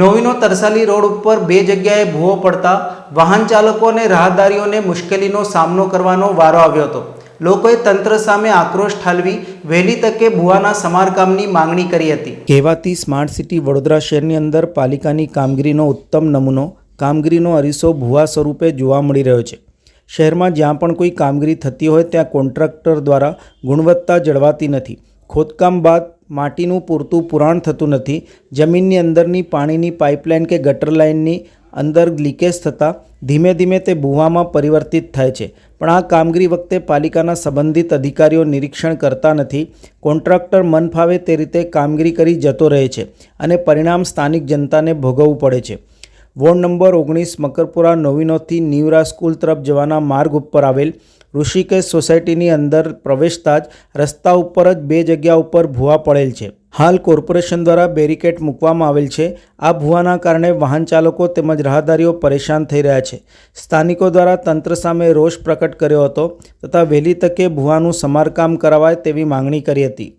નોવીનો Tarsali road ઉપર બે જગ્યાએ ભૂવો પડતા વાહન ચાલકો અને રાહદારીઓને મુશ્કેલીનો સામનો કરવાનો વારો આવ્યો હતો. લોકોએ તંત્ર સામે આક્રોશ ઠાલવી વહેલી તકે ભૂવાના સમારકામની માંગણી કરી હતી. કહેવાતી સ્માર્ટ સિટી વડોદરા શહેરની અંદર પાલિકાની કામગીરીનો ઉત્તમ નમૂનો, કામગીરીનો અરીસો ભૂવા સ્વરૂપે જોવા મળી રહ્યો છે. શહેરમાં જ્યાં પણ કોઈ કામગીરી થતી હોય, ત્યાં કોન્ટ્રાક્ટર દ્વારા ગુણવત્તા જળવાતી નથી. ખોદકામ બાદ માટીનું પૂરતું પુરાણ થતું નથી. જમીનની અંદરની પાણીની પાઇપલાઇન કે ગટર લાઇનની અંદર લીકેજ થતાં ધીમે ધીમે તે ભૂવામાં પરિવર્તિત થાય છે. પણ આ કામગીરી વખતે પાલિકાના સંબંધિત અધિકારીઓ નિરીક્ષણ કરતા નથી. કોન્ટ્રાક્ટર મન ફાવે તે રીતે કામગીરી કરી જતો રહે છે અને પરિણામ સ્થાનિક જનતાને ભોગવવું પડે છે. વોર્ડ નંબર ઓગણીસ મકરપુરા નવીનોથી નીવરા સ્કૂલ તરફ જવાના માર્ગ ઉપર આવેલ ઋષિકેશ સોસાયટીની અંદર પ્રવેશતા જ રસ્તા ઉપર જ બે જગ્યા ઉપર ભૂવા પડેલ છે. હાલ કોર્પોરેશન દ્વારા બેરિકેડ મૂકવામાં આવેલ છે. આ ભૂવાના કારણે વાહન ચાલકો તેમજ રાહદારીઓ પરેશાન થઈ રહ્યા છે. સ્થાનિકો દ્વારા તંત્ર સામે રોષ પ્રકટ કર્યો હતો તથા વહેલી તકે ભૂવાનું સમારકામ કરાવાય તેવી માંગણી કરી હતી.